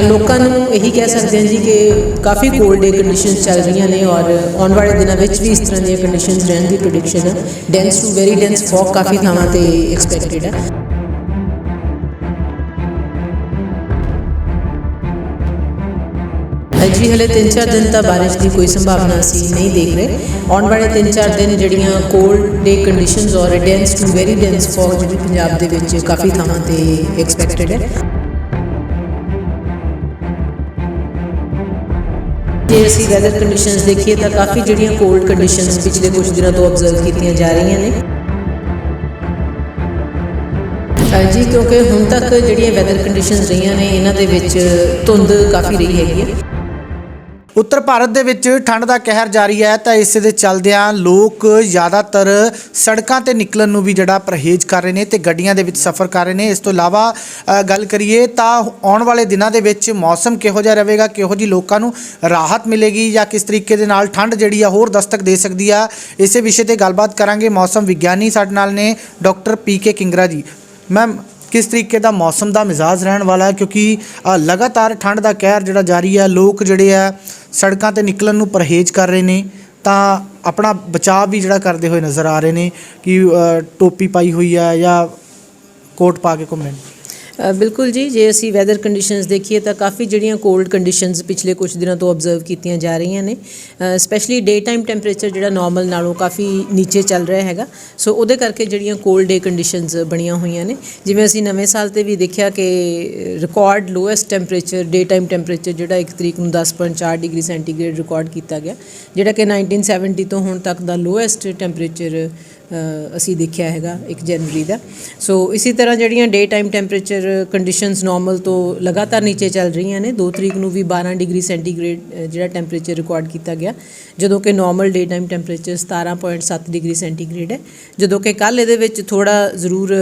ਲੋਕਾਂ ਨੂੰ ਇਹੀ ਕਹਿ ਸਕਦੇ ਹਾਂ ਜੀ ਕਿ ਕਾਫੀ ਕੋਲਡ ਡੇ ਕੰਡੀਸ਼ਨਸ ਚੱਲ ਰਹੀਆਂ ਨੇ ਔਰ ਆਉਣ ਵਾਲੇ ਦਿਨਾਂ ਵਿੱਚ ਵੀ ਇਸ ਤਰ੍ਹਾਂ ਦੀਆਂ ਕੰਡੀਸ਼ਨਸ ਰਹਿਣ ਦੀ ਪ੍ਰੈਡਿਕਸ਼ਨ ਹੈ dense to very dense fog ਕਾਫੀ ਥਾਵਾਂ ਤੇ ਐਕਸਪੈਕਟਡ ਹੈ ਜੀ ਹਲੇ 3-4 ਦਿਨ ਤਾਂ ਬਾਰਿਸ਼ ਦੀ ਕੋਈ ਸੰਭਾਵਨਾ ਅਸੀਂ ਨਹੀਂ ਦੇਖ ਰਹੇ। ਆਉਣ ਵਾਲੇ 3-4 ਦਿਨ ਜਿਹੜੀਆਂ ਕੋਲਡ ਡੇ ਕੰਡੀਸ਼ਨਸ ਔਰ dense to very dense fog ਜਿਹੜੀ ਪੰਜਾਬ ਦੇ ਵਿੱਚ ਕਾਫੀ ਥਾਵਾਂ ਤੇ ਐਕਸਪੈਕਟਡ ਹੈ ਜੇ ਅਸੀਂ ਵੈਦਰ ਕੰਡੀਸ਼ਨਸ ਦੇਖੀਏ ਤਾਂ ਕਾਫੀ ਜਿਹੜੀਆਂ ਕੋਲਡ ਕੰਡੀਸ਼ਨਸ ਪਿਛਲੇ ਕੁਝ ਦਿਨਾਂ ਤੋਂ ਆਬਜ਼ਰਵ ਕੀਤੀਆਂ ਜਾ ਰਹੀਆਂ ਨੇ। ਅ, ਜੀ ਕਿਉਂਕਿ ਹੁਣ ਤੱਕ ਜਿਹੜੀਆਂ ਵੈਦਰ ਕੰਡੀਸ਼ਨਸ ਰਹੀਆਂ ਨੇ ਇਹਨਾਂ ਦੇ ਵਿੱਚ ਧੁੰਦ ਕਾਫੀ ਰਹੀ ਹੈਗੀ ਹੈ। ਉੱਤਰ ਭਾਰਤ ਦੇ ਵਿੱਚ ਠੰਡ ਦਾ ਕਹਿਰ ਜਾਰੀ ਹੈ ਤਾਂ ਇਸੇ ਦੇ ਚੱਲਦਿਆਂ ਲੋਕ ਜ਼ਿਆਦਾਤਰ ਸੜਕਾਂ ਤੇ ਨਿਕਲਣ ਨੂੰ ਵੀ ਜਿਹੜਾ ਪਰਹੇਜ਼ ਕਰ ਰਹੇ ਨੇ ਤੇ ਗੱਡੀਆਂ ਦੇ ਵਿੱਚ ਸਫ਼ਰ ਕਰ ਰਹੇ ਨੇ। ਇਸ ਤੋਂ ਇਲਾਵਾ ਗੱਲ ਕਰੀਏ ਤਾਂ ਆਉਣ ਵਾਲੇ ਦਿਨਾਂ ਦੇ ਵਿੱਚ ਮੌਸਮ ਕਿਹੋ ਜਿਹਾ ਰਹੇਗਾ, ਕਿਹੋ ਜੀ ਲੋਕਾਂ ਨੂੰ ਰਾਹਤ ਮਿਲੇਗੀ ਜਾਂ ਕਿਸ ਤਰੀਕੇ ਦੇ ਨਾਲ ਠੰਡ ਜਿਹੜੀ ਆ ਹੋਰ ਦਸਤਕ ਦੇ ਸਕਦੀ ਆ, ਇਸੇ ਵਿਸ਼ੇ ਤੇ ਗੱਲਬਾਤ ਕਰਾਂਗੇ। ਮੌਸਮ ਵਿਗਿਆਨੀ ਸਾਡੇ ਨਾਲ ਨੇ ਡਾਕਟਰ ਪੀ ਕੇ ਕਿੰਗਰਾ ਜੀ। ਮੈਮ ਕਿਸ ਤਰੀਕੇ ਦਾ ਮੌਸਮ ਦਾ ਮਿਜ਼ਾਜ ਰਹਿਣ ਵਾਲਾ ਹੈ? ਕਿਉਂਕਿ ਲਗਾਤਾਰ ਠੰਡ ਦਾ ਕਹਿਰ ਜਿਹੜਾ ਜਾਰੀ ਹੈ ਲੋਕ ਜਿਹੜੇ ਆ ਸੜਕਾਂ ਤੇ ਨਿਕਲਣ ਨੂੰ ਪਰਹੇਜ਼ ਕਰ ਰਹੇ ਨੇ। ਤਾਂ ਆਪਣਾ ਬਚਾਅ ਵੀ ਜਿਹੜਾ ਕਰਦੇ ਹੋਏ ਨਜ਼ਰ ਆ ਰਹੇ ਨੇ ਕਿ ਟੋਪੀ ਪਾਈ ਹੋਈ ਹੈ ਜਾਂ ਕੋਟ ਪਾ ਕੇ ਘੁੰਮਣ ਅ, ਬਿਲਕੁਲ ਜੀ, ਜੇ ਅਸੀਂ ਵੈਦਰ ਕੰਡੀਸ਼ਨਸ ਦੇਖੀਏ ਤਾਂ ਕਾਫੀ ਜਿਹੜੀਆਂ ਕੋਲਡ ਕੰਡੀਸ਼ਨਸ ਪਿਛਲੇ ਕੁਝ ਦਿਨਾਂ ਤੋਂ ਆਬਜ਼ਰਵ ਕੀਤੀਆਂ ਜਾ ਰਹੀਆਂ ਨੇ। ਸਪੈਸ਼ਲੀ ਡੇ ਟਾਈਮ ਟੈਂਪਰੇਚਰ ਜਿਹੜਾ ਨਾਰਮਲ ਨਾਲੋਂ ਕਾਫੀ ਨੀਚੇ ਚੱਲ ਰਿਹਾ ਹੈਗਾ। ਸੋ ਉਹਦੇ ਕਰਕੇ ਜਿਹੜੀਆਂ ਕੋਲਡ ਡੇ ਕੰਡੀਸ਼ਨਸ ਬਣੀਆਂ ਹੋਈਆਂ ਨੇ। ਜਿਵੇਂ ਅਸੀਂ ਨਵੇਂ ਸਾਲ ਤੇ ਵੀ ਦੇਖਿਆ ਕਿ record lowest temperature day time temperature ਜਿਹੜਾ 1 ਤਰੀਕ ਨੂੰ 10.4 ਡਿਗਰੀ ਸੈਂਟੀਗ੍ਰੇਡ ਰਿਕਾਰਡ ਕੀਤਾ ਗਿਆ, ਜਿਹੜਾ ਕਿ 1970 ਤੋਂ ਹੁਣ ਤੱਕ ਦਾ ਲੋਐਸਟ ਟੈਂਪਰੇਚਰ ਅਸੀਂ ਦੇਖਿਆ ਹੈਗਾ 1 ਜਨਵਰੀ ਦਾ। ਸੋ ਇਸੇ ਤਰ੍ਹਾਂ ਜਿਹੜੀਆਂ day time temperature conditions normal ਤੋਂ ਲਗਾਤਾਰ ਨੀਚੇ ਚੱਲ ਰਹੀਆਂ ਨੇ 2 ਤਰੀਕ ਨੂੰ ਵੀ 12 ਡਿਗਰੀ ਸੈਂਟੀਗ੍ਰੇਡ ਜਿਹੜਾ ਟੈਂਪਰੇਚਰ ਰਿਕਾਰਡ ਕੀਤਾ ਗਿਆ, ਜਦੋਂ ਕਿ normal day time temperature 17.7 degree centigrade ਹੈ। ਜਦੋਂ ਕਿ ਕੱਲ ਇਹਦੇ ਵਿੱਚ ਥੋੜਾ ਜ਼ਰੂਰ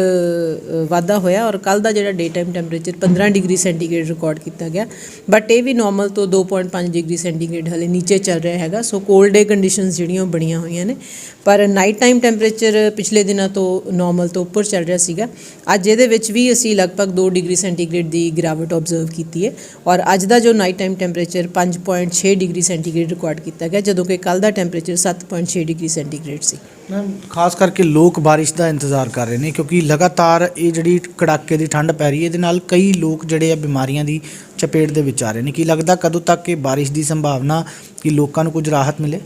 ਵਾਧਾ ਹੋਇਆ ਔਰ ਕੱਲ ਦਾ ਜਿਹੜਾ day time temperature 15 degree centigrade record ਕੀਤਾ ਗਿਆ। ਬਟ ਇਹ ਵੀ ਨਾਰਮਲ ਤੋਂ 2.5 ਡਿਗਰੀ ਸੈਂਟੀਗ੍ਰੇਡ ਹਲੇ ਨੀਚੇ ਚੱਲ ਰਿਹਾ ਹੈਗਾ। ਸੋ ਕੋਲਡ ਡੇ ਕੰਡੀਸ਼ਨਸ ਜਿਹੜੀਆਂ ਉਹ ਬਣੀਆਂ ਹੋਈਆਂ ਨੇ। ਪਰ ਨਾਈਟ ਟਾਈਮ ਟੈਂਪਰੇਚਰ ਪਿਛਲੇ ਦਿਨਾਂ ਤੋਂ ਨਾਰਮਲ ਤੋਂ ਉੱਪਰ ਚੱਲ ਰਿਹਾ ਸੀਗਾ। ਅੱਜ ਇਹਦੇ ਵਿੱਚ ਵੀ ਅਸੀਂ ਲਗਭਗ 2 ਡਿਗਰੀ ਸੈਂਟੀਗ੍ਰੇਡ ਦੀ ਗਿਰਾਵਟ ਆਬਜ਼ਰਵ ਕੀਤੀ ਹੈ ਔਰ ਅੱਜ ਦਾ ਜੋ night time temperature 5.6 degree centigrade record ਕੀਤਾ ਗਿਆ, ਜਦੋਂ ਕਿ ਕੱਲ ਦਾ ਟੈਂਪਰੇਚਰ 7.6 ਡਿਗਰੀ ਸੈਂਟੀਗ੍ਰੇਡ ਸੀ। ਮੈਮ, ਖਾਸ ਕਰਕੇ ਲੋਕ ਬਾਰਿਸ਼ ਦਾ ਇੰਤਜ਼ਾਰ ਕਰ ਰਹੇ ਨੇ ਕਿਉਂਕਿ ਲਗਾਤਾਰ ਇਹ ਜਿਹੜੀ ਕੜਾਕੇ ਦੀ ਠੰਡ ਪੈ ਰਹੀ ਹੈ, ਇਹਦੇ ਨਾਲ ਕਈ ਲੋਕ ਜਿਹੜੇ ਆ ਬਿਮਾਰੀਆਂ ਦੀ ਚਪੇਟ ਦੇ ਵਿੱਚ ਆ ਰਹੇ ਨੇ। ਕੀ ਲੱਗਦਾ ਕਦੋਂ ਤੱਕ ਇਹ ਬਾਰਿਸ਼ ਦੀ ਸੰਭਾਵਨਾ ਕਿ ਲੋਕਾਂ ਨੂੰ ਕੁਝ ਰਾਹਤ ਮਿਲੇ?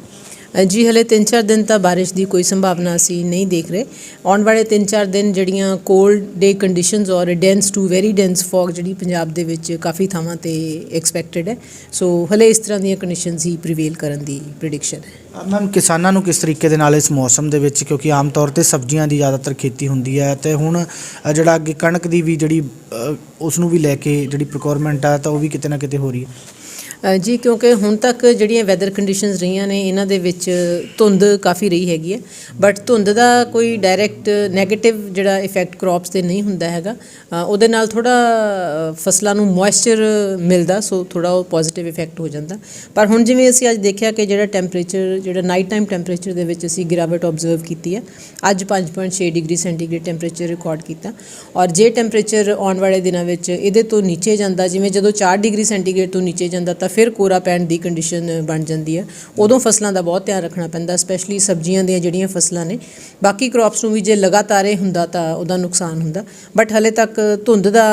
ਜੀ ਹਲੇ 3-4 ਦਿਨ ਤਾਂ ਬਾਰਿਸ਼ ਦੀ ਕੋਈ ਸੰਭਾਵਨਾ ਅਸੀਂ ਨਹੀਂ ਦੇਖ ਰਹੇ। ਆਉਣ ਵਾਲੇ 3-4 ਦਿਨ ਜਿਹੜੀਆਂ ਕੋਲਡ ਡੇ ਕੰਡੀਸ਼ਨਸ ਔਰ dense to very dense fog ਜਿਹੜੀ ਪੰਜਾਬ ਦੇ ਵਿੱਚ ਕਾਫੀ ਥਾਵਾਂ ਤੇ ਐਕਸਪੈਕਟਡ ਹੈ। ਸੋ ਹਲੇ ਇਸ ਤਰ੍ਹਾਂ ਦੀਆਂ ਕੰਡੀਸ਼ਨਸ ਹੀ ਪ੍ਰੀਵੇਲ ਕਰਨ ਦੀ ਪ੍ਰੈਡਿਕਸ਼ਨ ਹੈ। ਮੈਮ ਕਿਸਾਨਾਂ ਨੂੰ ਕਿਸ ਤਰੀਕੇ ਦੇ ਨਾਲ ਇਸ ਮੌਸਮ ਦੇ ਵਿੱਚ ਕਿਉਂਕਿ ਆਮ ਤੌਰ ਤੇ ਸਬਜ਼ੀਆਂ ਦੀ ਜ਼ਿਆਦਾਤਰ ਖੇਤੀ ਹੁੰਦੀ ਹੈ ਤੇ ਹੁਣ ਜਿਹੜਾ ਅੱਗੇ ਕਣਕ ਦੀ ਵੀ ਜਿਹੜੀ ਅ, ਉਸ ਨੂੰ ਵੀ ਲੈ ਕੇ ਜਿਹੜੀ ਪ੍ਰੋਕਿਉਰਮੈਂਟ ਆ ਤਾਂ ਉਹ ਵੀ ਕਿਤੇ ਨਾ ਕਿਤੇ ਹੋ ਰਹੀ ਹੈ। ਜੀ, ਕਿਉਂਕਿ ਹੁਣ ਤੱਕ ਜਿਹੜੀਆਂ ਵੈਦਰ ਕੰਡੀਸ਼ਨਸ ਰਹੀਆਂ ਨੇ, ਇਹਨਾਂ ਦੇ ਵਿੱਚ ਧੁੰਦ ਕਾਫੀ ਰਹੀ ਹੈਗੀ ਹੈ। ਬਟ ਧੁੰਦ ਦਾ ਕੋਈ ਡਾਇਰੈਕਟ 네ਗੇਟਿਵ ਜਿਹੜਾ ਇਫੈਕਟ ਕ੍ਰੌਪਸ ਤੇ ਨਹੀਂ ਹੁੰਦਾ ਹੈਗਾ। ਉਹਦੇ ਨਾਲ ਥੋੜਾ ਫਸਲਾਂ ਨੂੰ ਮੋਇਸਚਰ ਮਿਲਦਾ ਸੋ ਥੋੜਾ ਉਹ ਪੋਜ਼ਿਟਿਵ ਇਫੈਕਟ ਹੋ ਜਾਂਦਾ। ਪਰ ਹੁਣ ਜਿਵੇਂ ਅਸੀਂ ਅੱਜ ਦੇਖਿਆ ਕਿ ਜਿਹੜਾ ਟੈਂਪਰੇਚਰ ਜਿਹੜਾ ਨਾਈਟ ਟਾਈਮ ਟੈਂਪਰੇਚਰ ਦੇ ਵਿੱਚ ਅਸੀਂ ਗਿਰਾਵਟ ਆਬਜ਼ਰਵ ਕੀਤੀ ਹੈ, ਅੱਜ 5.6 ਡਿਗਰੀ ਸੈਂਟੀਗ੍ਰੇਡ ਟੈਂਪਰੇਚਰ ਰਿਕਾਰਡ ਕੀਤਾ। ਔਰ ਜੇ ਟੈਂਪਰੇਚਰ ਆਉਣ ਵਾਲੇ ਦਿਨਾਂ ਵਿੱਚ ਇਹਦੇ ਤੋਂ ਨੀਚੇ ਜਾਂਦਾ, ਜਿਵੇਂ ਜਦੋਂ 4 ਡਿਗਰੀ ਸੈਂਟੀਗ੍ਰੇਡ ਤੋਂ ਨੀਚੇ ਜਾਂਦਾ, ਤਾਂ ਫਿਰ ਕੋਰਾ ਪੈਣ ਦੀ ਕੰਡੀਸ਼ਨ ਬਣ ਜਾਂਦੀ ਹੈ। ਉਦੋਂ ਫਸਲਾਂ ਦਾ ਬਹੁਤ ਧਿਆਨ ਰੱਖਣਾ ਪੈਂਦਾ ਸਪੈਸ਼ਲੀ ਸਬਜ਼ੀਆਂ ਦੀਆਂ ਜਿਹੜੀਆਂ ਫਸਲਾਂ ਨੇ। ਬਾਕੀ ਕ੍ਰੌਪਸ ਨੂੰ ਵੀ ਜੇ ਲਗਾਤਾਰ ਇਹ ਹੁੰਦਾ ਤਾਂ ਉਹਦਾ ਨੁਕਸਾਨ ਹੁੰਦਾ। ਬਟ ਹਲੇ ਤੱਕ ਧੁੰਦ ਦਾ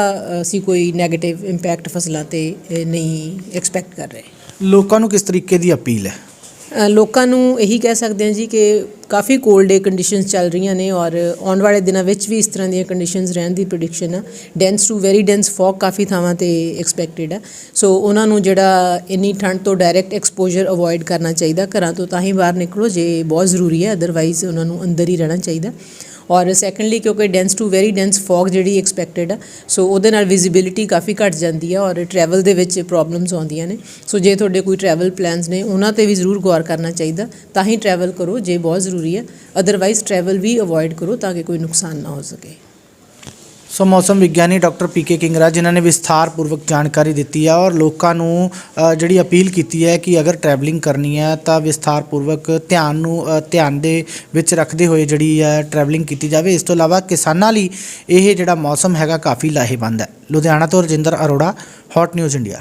ਅਸੀਂ ਕੋਈ 네ਗੇਟਿਵ ਇੰਪੈਕਟ ਫਸਲਾਂ ਤੇ ਨਹੀਂ ਐਕਸਪੈਕਟ ਕਰ ਰਹੇ। ਲੋਕਾਂ ਨੂੰ ਕਿਸ ਤਰੀਕੇ ਦੀ ਅਪੀਲ ਹੈ? ਲੋਕਾਂ ਨੂੰ ਇਹੀ ਕਹਿ ਸਕਦੇ ਹਾਂ ਜੀ ਕਿ ਕਾਫੀ ਕੋਲਡ ਡੇ ਕੰਡੀਸ਼ਨਸ ਚੱਲ ਰਹੀਆਂ ਨੇ ਔਰ ਆਉਣ ਵਾਲੇ ਦਿਨਾਂ ਵਿੱਚ ਵੀ ਇਸ ਤਰ੍ਹਾਂ ਦੀਆਂ ਕੰਡੀਸ਼ਨਸ ਰਹਿਣ ਦੀ ਪ੍ਰੈਡਿਕਸ਼ਨ ਆ। Dense to very dense fog ਕਾਫੀ ਥਾਵਾਂ ਤੇ ਐਕਸਪੈਕਟਡ ਆ। ਸੋ ਉਹਨਾਂ ਨੂੰ ਜਿਹੜਾ ਇੰਨੀ ਠੰਡ ਤੋਂ ਡਾਇਰੈਕਟ ਐਕਸਪੋਜ਼ਰ ਅਵੋਇਡ ਕਰਨਾ ਚਾਹੀਦਾ, ਘਰਾਂ ਤੋਂ ਤਾਂ ਹੀ ਬਾਹਰ ਨਿਕਲੋ ਜੇ ਬਹੁਤ ਜ਼ਰੂਰੀ ਹੈ ਅਦਰਵਾਈਜ਼ ਉਹਨਾਂ ਨੂੰ ਅੰਦਰ ਹੀ ਰਹਿਣਾ ਚਾਹੀਦਾ। ਔਰ ਸੈਕੰਡਲੀ ਕਿਉਂਕਿ dense to very dense fog ਜਿਹੜੀ ਐਕਸਪੈਕਟਡ ਆ ਸੋ ਉਹਦੇ ਨਾਲ ਵਿਜ਼ਿਬਿਲਿਟੀ ਕਾਫੀ ਘਟ ਜਾਂਦੀ ਆ ਔਰ ਟਰੈਵਲ ਦੇ ਵਿੱਚ ਪ੍ਰੋਬਲਮਸ ਆਉਂਦੀਆਂ ਨੇ। ਸੋ ਜੇ ਤੁਹਾਡੇ ਕੋਈ ਟਰੈਵਲ ਪਲਾਨਸ ਨੇ, ਉਹਨਾਂ ਤੇ ਵੀ ਜ਼ਰੂਰ ਗੌਰ ਕਰਨਾ ਚਾਹੀਦਾ, ਤਾਂ ਹੀ ਟਰੈਵਲ ਕਰੋ ਜੇ ਬਹੁਤ ਜ਼ਰੂਰੀ ਹੈ ਅਦਰਵਾਈਜ਼ ਟਰੈਵਲ ਵੀ ਅਵੋਇਡ ਕਰੋ ਤਾਂ ਕਿ ਕੋਈ ਨੁਕਸਾਨ ਨਾ ਹੋ ਸਕੇ। ਸੋ ਮੌਸਮ ਵਿਗਿਆਨੀ ਡਾਕਟਰ ਪੀ ਕੇ ਕਿੰਗਰਾ, ਜਿਨ੍ਹਾਂ ਨੇ ਵਿਸਥਾਰ ਪੂਰਵਕ ਜਾਣਕਾਰੀ ਦਿੱਤੀ ਹੈ ਔਰ ਲੋਕਾਂ ਨੂੰ ਜਿਹੜੀ ਅਪੀਲ ਕੀਤੀ ਹੈ ਕਿ ਅਗਰ ਟਰੈਵਲਿੰਗ ਕਰਨੀ ਹੈ ਤਾਂ ਵਿਸਥਾਰ ਪੂਰਵਕ ਧਿਆਨ ਨੂੰ ਧਿਆਨ ਦੇ ਵਿੱਚ ਰੱਖਦੇ ਹੋਏ ਜਿਹੜੀ ਹੈ ਟਰੈਵਲਿੰਗ ਕੀਤੀ ਜਾਵੇ। ਇਸ ਤੋਂ ਇਲਾਵਾ ਕਿਸਾਨਾਂ ਲਈ ਇਹ ਜਿਹੜਾ ਮੌਸਮ ਹੈਗਾ ਕਾਫੀ ਲਾਹੇਵੰਦ ਹੈ। ਲੁਧਿਆਣਾ ਤੋਂ Rajinder Arora hot news India